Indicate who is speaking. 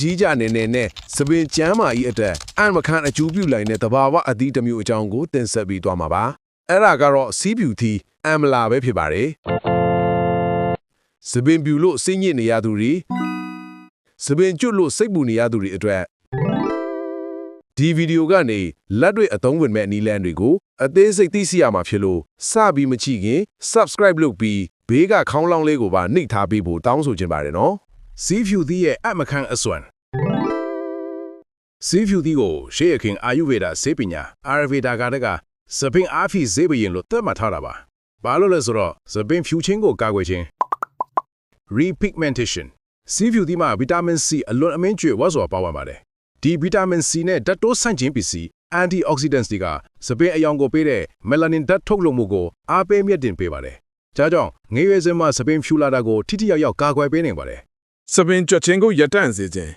Speaker 1: ကြီးကြနေနေနဲ့သပင်ကျမ်းမာကြီးအတွက်အန်မခန့်အကျူးပြုလိုက်တဲ့တဘာဝအသီးတစ်မျိုးအကြောင်းကိုတင်ဆက်ပြီးသွားမှာပါအဲ့ဒါကတော့စီးပြူသီးအမ်မလာပဲဖြစ်ပါတယ်သပင်ပြူလို့စိတ်ညစ်နေရသူတွေသပင်ကျွတ်လို့စိတ်ပူနေရသူတွေအတွက်ဒီဗီဒီယိုကနေလက်တွေ့အသုံးဝင်မဲ့နည်းလမ်းတွေကိုအသေးစိတ်သိရှိရမှာဖြစ်လို့စပြီးမကြည့်ခင် subscribe လုပ်ပြီးဘေးကခေါင်းလောင်းလေးကိုပါနှိပ်ထားပေးဖို့တောင်းဆိုချင်ပါတယ်နော်
Speaker 2: စီးဖြူသီးရဲ့အမခန့်အစွမ်းစီးဖြူသီးကိုရှေးရခင်အာယုဗေဒဆေးပညာအာရဗေဒကတကစပင်အာဖီဈေးဘရင်လို့သတ်မှတ်ထားတာပါဘာလို့လဲဆိုတော့စပင်ဖြူချင်းကိုကာကွယ်ခြင်း repigmentation စီးဖြူသီးမှာဗီတာမင် C အလွန်အမင်းကျွေဝတ်စွာပါဝင်ပါတယ်ဒီဗီတာမင် C နဲ့ဓာတ်တိုးဆန့်ခြင်းပစ္စည်း antioxidants တွေကစပင်အယောင်ကိုပေးတဲ့ melanin ဓာတ်ထုတ်လုပ်မှုကိုအားပေးမြင့်တင်ပေးပါတယ်ဒါကြောင့်ငွေရွယ်စင်မှာစပင်ဖြူလာတာကိုထိထိရောက်ရောက်ကာကွယ်ပေးနိုင်ပါတယ်
Speaker 3: စပင်ကြွက်ချင်းကိုရပ်တန့်စေခြင်း